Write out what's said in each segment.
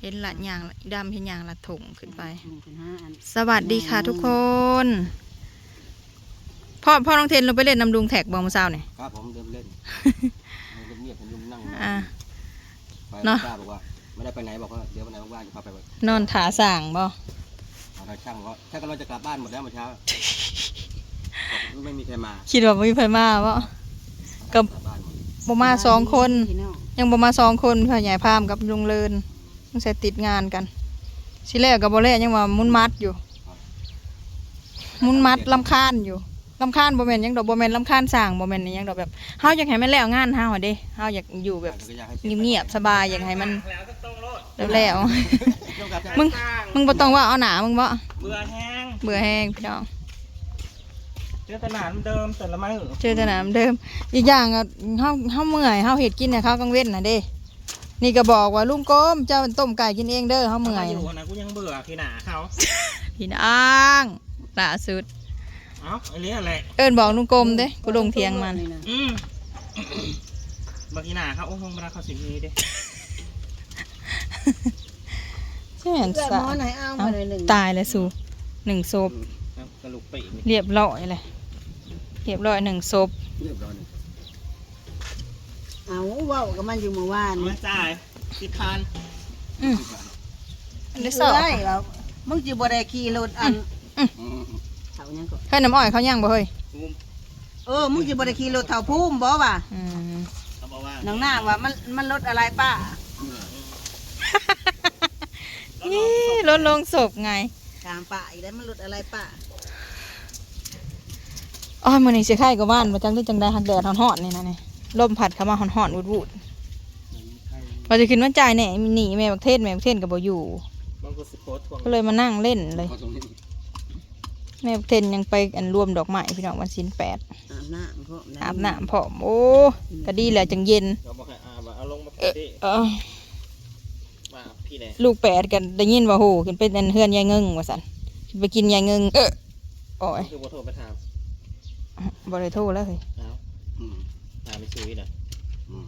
เห็นละอย่างละดำเห็นอย่างละถงขึ้นไปหนึ่งเป็นห้าอันสวัสดีค่ะทุกคนพ่อพ่อน้องเทนลงไปเล่นน้ำดุงแท็กบอมอเช้าเนี่ยครับผมเดินเล่นเดินเงียบๆผมลุมนั่งอะไปเนอะป้าบอกว่าไม่ได้ไปไหนบอกว่าเดี๋ยววันไหนว่างๆจะพาไปนอนถาสั่งบ่เอาทางช่างว่าช่างก็เราจะกลับบ้านหมดแล้วเมื่อเช้าบอกไม่มีใครมา คิดว่าไม่มีไฟมาบ่กับกลับบ้านหมดบ่มาสองคนพี่น้องยังบ่มาสองคนพ่อใหญ่พามกับลุงเลิน ต้องใส่ติดงานกันสิแรกกับบ่แรกยังว่ามุนมัดอยู่ มุนมัดลำคาญอยู่ลำคาญบ่แม่นหยังดอกบ่แม่นลำคาญสร้างบ่แม่นหยังดอกแบบเฮาอยากให้มันแล้วงานเฮาอะเด้เฮาอยากอยู่แบบก็อยากให้สร็จเงียบๆสบายอยากให้มันแล้วก็ต้องรถแล้วต้องกลับๆมึงมึงบ่ต้องว่าเอาหนามึงบ่เบื่อแห้งเบื่อแห้งพี่น้องเจอตลาดเดิมแต่ละมื้อเจอแต่น้ำเดิม อีกอย่างอะเฮาเฮาเมื่อยเฮาเฮ็ดกินเนี่ยเขากังเว้นน่ะเด้ นี่ก็บอกว่าลุงโกมเจ้าต้มไก่กินเองเด้อเฮาเมื่อยอยู่นะกูยังเบื่อพี่หนาเขาพี่น้องล่าสุดเอ้าไอ้เลี้ยอะไรเอิ้นบอกลุงโกมเด้กูลงเทียงมันนะอืมบางทีหนาเขาโอ้โหเวลาเขาสิมีเด้ใช่นเพื่อสะหมอไหนเอาเอ้ามาเลยหนึ่งตายแล้วสูหนึ่งศพครับกระลุกปีกนี่เรียบร้อยเลยเรียบร้อยหนึ่งศพเรียบร้อยหนึ่ง เอาเว้ากับมันอยู่เมื่อวานเอานี่มาจ่ายสิพันอืมอันที่สองเอ้ยว่ามึงจะบ่ได้ขี่รถอันอืมเท่ายังก็ให้น้ำอ้อยเขาย่างบ่เฮ้ยงุมเออมึงจะบ่ได้ขี่รถเท่าภูมิบ่ว่ะอืมเขาบอกว่าน้องหน้าว่ามันมันรถอะไรป้านี่รถลงศพไงถามป้าอีกแล้วมันรถอะไรป้าอ๋อมื้อนี้สิไข่กับบ้านมาจังได้จังได้หักแดดฮ้อนๆนี่นะนี่ ลมพัดเข้ามาฮ้อนๆวูดๆว่าจะขึ้นมาจ่ายแหน่หนีแม่บักเทศแม่บักเทศก็บ่อยู่บางกูสิโพสทวงก็เลยมานั่งเล่นเลยเขาตรงนี้แม่บักเทศยังไปอันรวมดอกไม้พี่น้องวันศีลแปดอาบน้ำพร้อมะอาบน้ำพร้อมโอ้ก็ดีแหละจังเย็นเราบอกให้อาบเอาลงมาเออพี่เออมาพี่แน่ลูกแปดกันได้ยินว่าโหขึ้นเป็นอันเฮือนยายเงิงว่าสันขึ้นไปกินยายเงิงเออโอ้ยคือบ่โทรไปถามบริโทรแล้วเฮ้ย เอาอืมถามไปซื้อน่ะอืม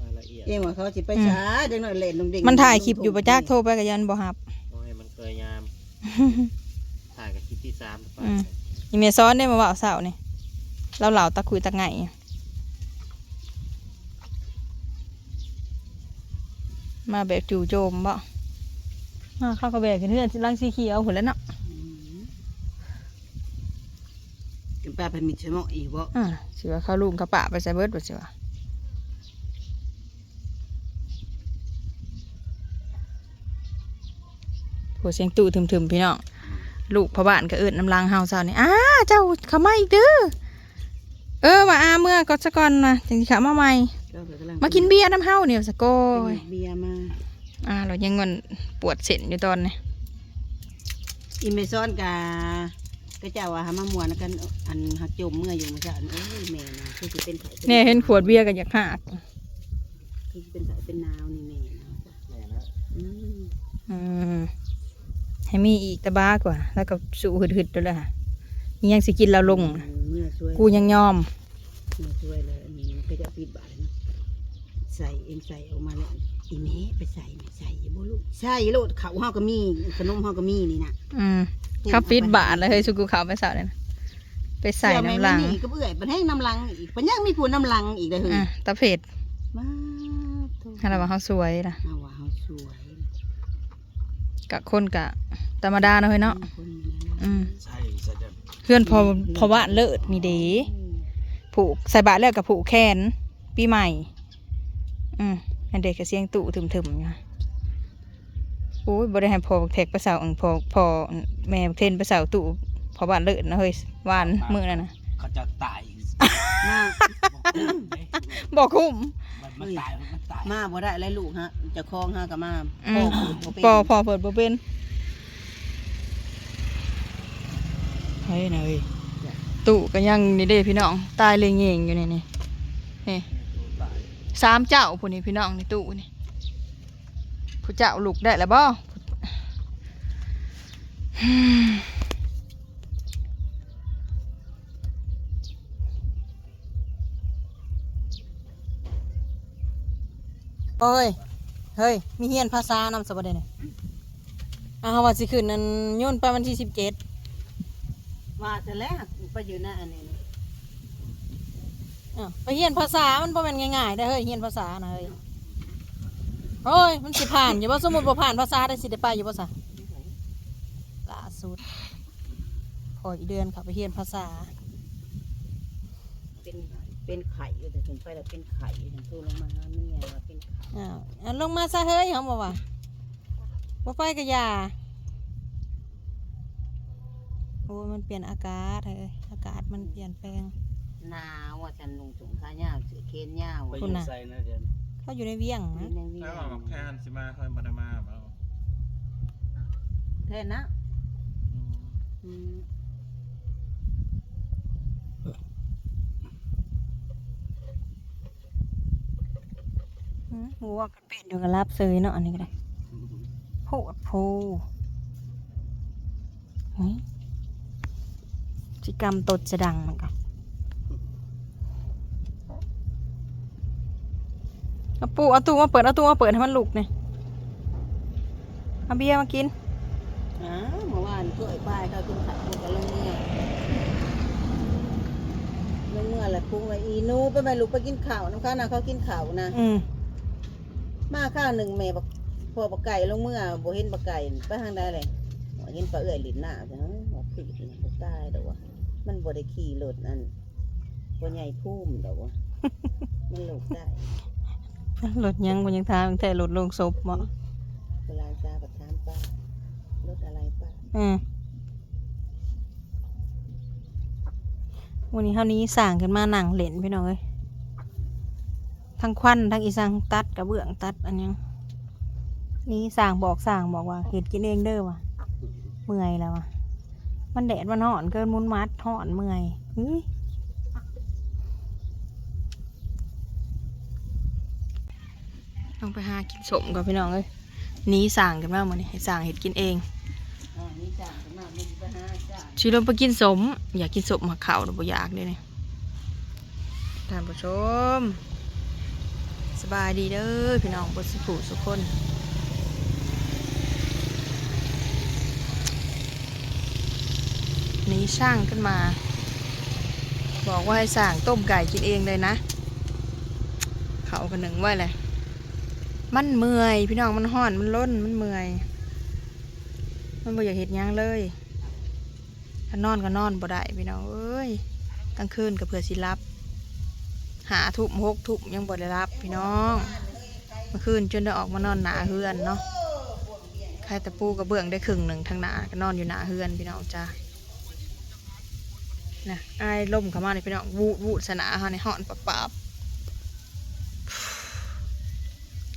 รายละเอียดเอ็งว่าเขาสิไปช้าเดี๋ยวหน่อยเล่นลงดิ่งมันถ่ายคลิปอยู่ประจักษ์โทรไปกับยันบ่ฮับ โอ้ยมันเคยยาม ถ่ายกับคลิปที่สามไปอืม อีเมซ้อนได้มาว่าเอาสาวนี่เราเหล่าตะคุยตะไงมาแบบจู่โจมบ่มาเข้ากระแบกขึ้นเฮือนลังสีเขียวหุ่นแล้วเนาะ เป็นป้าเป็นมิตรสมองอีกบ่อ่าสิว่าเข้าลุงเข้าปะไปใส่เบิดบ่สิว่าผัวเสียงตู่ถึมๆพี่น้องลูกพ่อบ้านก็เอิดน้ำลางเฮาเศร้านี่อ้าเจ้าเข้ามาอีกเด้อเออว่าอาเมื่อก็สะก่อนนะจังสิเข้ามาใหม่ก็กำลังมากินเบียร์น้ำเฮาเนี่ยสะโกยเบียร์มาอ่าเรายังเงินปวดเส้นอยู่ตอนนี้อีเมซอนกา ก็เจ้าว่าหามามวนกันอันหักจมเมื่ออยู่มาจ้ะอันเอ้ยแม่นะคือสิเป็นไผป็เนี่ยเห็นขวดเบียร์กันอยากหักคือสิเป็นไผเป็นนาวนี่แม่นะจ้ะแน่นะอืมอืมให้มีอีกตะบ้ากว่า แล้วก็สูหึดๆด้วยล่ะนี่ยังสิกินเราลงเมื่อช่วยกูยังยอม เมื่อช่วยเลยอันนี้ก็จะปิดบาทนะ ใส่เอ็มใส่ออกมาแล้วอีเมไปใส่นี่ใส่อย่าบ่ลูกใช่ลูกเขาวเฮาก็มีขนมเฮาก็มีนี่นะอืมเข้าฟิตบาทเลยเฮ้ยสุกูเขาไปสาวเลยนะไปใส่น้ำลังเสื้อแม่ไม่นี่ก็เบื่อยมันแห้งน้ำลังอีกมันยังมีผู้น้ำลังอีกเลยเฮ้ยอะตะเพดมาโถ่ให้เราว่าเขาสวยนะเอาว่าเฮาสวยกะคนกะธรรมดาเนาะเฮ้ยเนาะคนนี้นะอืมใช่ใช่จะเพื่อนพอพอบ้านเลิศนี่เด้ผูกใส่บาตรแล้วกับผูกแขนปีใหม่ อืมอันเด็กก็เสียงตู่ถึมๆอยู่โอ้ยบริหารพอบักแท็กประสาวอังพอพอแม่บักเทนประสาวตู่พอบ้านเลิศนะเฮ้ยหวานมือนั่นนะเขาจะตายมาบอกคุ้มมันมันตายมันตายมาบ่ได้แล้วลูกฮะเจะคลองฮะกับมาอืพ่อมเปิดบ่เป็นพอพอเปิดบ่เป็นเฮ้ยนะเฮ้ยตู่ก็ยังนี่เด้พี่น้อง ตายเลยเงงอยู่นี่นี่นี่ สามเจ้าผู้นี้พี่น้องในตู่นี่ผู้เจ้าลูกได้แล้วบ่โอ้ย เฮ้ย มีเฮียนภาษานำสบได้เนี่ยอ้าวว่าสิขึ้นนั่นโย่นไปวันที่สิบเจ็ดว่าแต่แรกไปอยู่หน้าอันนี้นะ อ้าวไปเฮียนภาษามันบ่แม่นง่ายๆได้อเฮ้ยเฮียนภาษานะเฮ้ยโอ้ยมันสิผ่านอยู่บ่สมมุติบ่ผ่านภาษาได้สิได้ไปอยู่บ่ซะล่าสุดพออีกเดือนเขาไปเฮียนภาษา เป็นเป็นไข่อยู่แต่ถึงไปแล้วเป็นไข่ถึงตู้ลงมาหาเมียว่าเป็นไข่อ้าวอันลงมาซะเฮ้ยเขาบอกว่าบ่ไปก็อย่าโอ้ยมันเปลี่ยนอากาศเฮ้ยอากาศมันเปลี่ยนแปลงห นาวว่าฉันลุงถุงขายาวเสือเคนยาวไปคุอณยู่น่ะ ใส่นะเดือนเขาอยู่ในเวียงนี่นะในเวียแล้วงเอากับแพนสิมาค่อยมาได้มาเอาแค่นะอืมอืมหืมหัวกระเป็ดอยู่กับลาบเซยเนาะอันนี้ก็ได้โพดโพเฮ้ยจิกรรมตดจะดังเหมือนกัน เอาปูเอาตู้มาเปิดเอาตู้มาเปิดให้มันลุกเนี่ยเอาเบียร์มากินอ้าวเมื่อวานกล้วยป้ายเขากินไข่มันก็ลงเมื่อลงเมื่อแหละพุงไว้อีหนูไปไปลูกไปกินข้าวน้ำข้าวนะเขากินข้าวนะอืมมาข้าวหนึ่งแม่บักพอบักไก่ลงเมื่อบ่เห็นบักไก่ไปทางใดเลยบ่เห็นปลาเอื่อยหลินหน้าจ้ะเฮ้ยว่าผีนี่บ่ตายดอกวะมันบ่ได้ขี่รถนั่นบ่ใหญ่พุ่มดอกวะมันลูกได้ รถยังมันยังทางแต่รถลงศพบ่เวลาจ้ากับถามป้ารถอะไรป้าอืมวันนี้เท่านี้สั่งกันมาหนังเหรนพี่น้องเอ้ยทั้งควันทั้งอีสังตัดกระเบื้องตัดอันยังนี่สั่งบอกสั่งบอกว่าเห็ดกินเองเด้อว่ะเมื่อยแล้วว่ะมันแดดมันห่อนเกินมุนมัดห่อนเมื่อยอื้อ ต้องไปหากินสมก่อนพี่น้องเอ้ยนี้สั่งกันมาหมดนี่ให้สั่งเห็ดกินเองอ๋อมไปหาจ้าชีลงไปกินสม อยากกินสมมาข่าวหรือบ่อยากเลยนี่ยท่านผู้ชม สบายดีเด้อพี่น้องบนสุขสุขคนนี่ช่างขึ้นมา บอกว่าให้สั่งต้มไก่กินเองเลยนะ เขากันหนึ่งไว้เลย มันเมื่อย พี่น้องมันห่อนมันล้นมันเมื่อย มันบ่อยากเห็ดยังเลยถ้านอนก็นอนบ่ได้พี่น้องเอ้ยกลางคืนก็เพื่อสิรับ หาทุ่มหกทุ่มยังบ่ได้รับ พี่น้องเมื่อคืนจนได้ออกมานอนหนาเฮือนเนาะใครต่ปูกระเบื้องได้ครึ่งหนึ่งทางหนาก็นอนอยู่หนาเฮือนพี่น้องจ้านะอายล่มเข้ามาในพี่น้องวูดวูดสนาเฮาในห้อนปะปาบ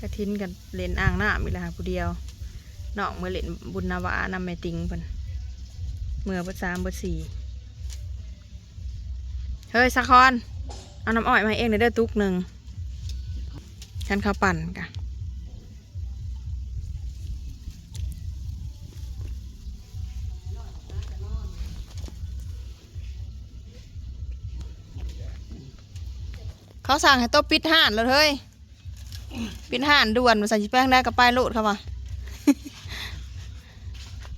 กระทินกันเล่นอ่างน้ำอีกแล้วค่ะผู้เดียวน้องเมื่อเล่นบุญนาวานำแม่ติงเพิ่นเมื่อเบอร์สามเบอร์สี่เฮ้ยสะคอน เอาน้ำอ้อยมาเองเดี๋ยวได้ตุกหนึ่งฉันข้าวปั่นกะเขาสั่งให้โต๊ะปิดห่านแล้วเฮ้ย ปิดห่านด่วนมาใส่ชิแป้งได้กับป้ายโลดเข้ามา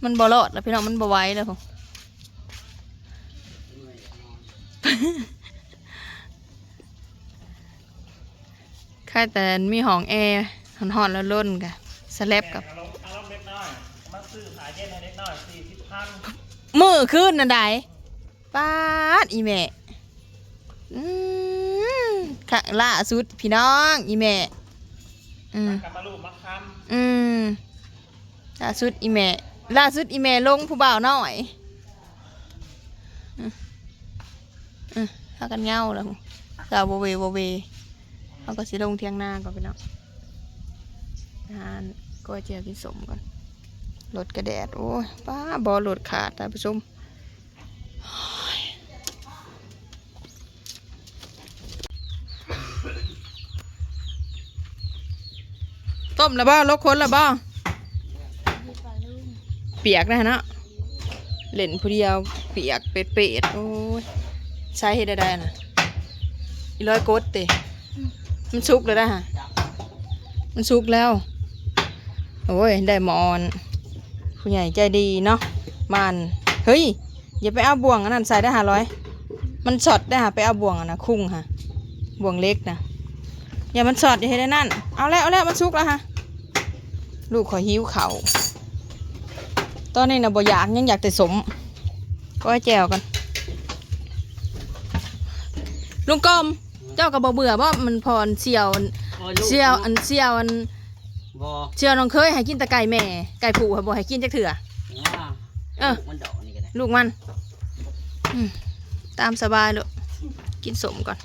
มันบ่รอดแล้วพี่น้องมันบ่ไหวแล้วผมค่าแต่มีห้องแอร์หอนๆแล้วล้นกะสแลบกับมือขายเย็นให้เล็กน้อยสี่สิบพันมือขึ้นนะไดป้าดอีแม่อืมค่ะล่าสุดพี่น้องอีแม่ อืมกลับมาลูกมาคอืมล่าสุดอีแม่ล่าสุดอีแม่ลงผู้บ่าวน้อยอืมอืมพากันเหงาแล้วสาวโบเวโบเวเขาก็สิลงเที่ยงหน้าก่อนพี่น้องทานก็เจียวกินสมก่อนรถกระแดดโอ้ยป้าบอรถขาดท่านผู้ชม ต้มแล้วบ้าลกคนแล้วบ้าเปียกนะฮะเนาะเล่นผู้เดียวเปียกเป็ดเป็ดๆโอ้ยใช้เฮ็ดได้ๆนะอีร้อยกดเตะมันสุกเลยนะฮะมันสุกแล้ว โอ้ย ได้หมอนผู้ใหญ่ใจดีเนาะมันเฮ้ย อย่าไปเอาบ่วงอันนั้นใส่ได้หาร้อย มันช็อตได้หาไปเอาบ่วงอันนะคุ้งฮะบ่วงเล็กนะอย่ามันช็อตอย่าให้ได้นั่น เอาแล้วเอาแล้วมันสุกแล้วฮะ ลูกขอหิวเขาวตอนนี้นะบ่อยากยังอยากแต่สม ก็ให้แจวกันลุงกอมเจ้าก็บ่เบื่อบ่มันพรเสี่ยวเสี่ยวอันเสี่ยวอันบ่เสี่ยวน้องเคยให้กินแต่ไก่แม่ไก่ผูค่ะบ่ให้กินจักเถื่อว่าเออมันดอกนี่ก็ได้ลูกมันอืมตามสบายลูกกินสมก่อน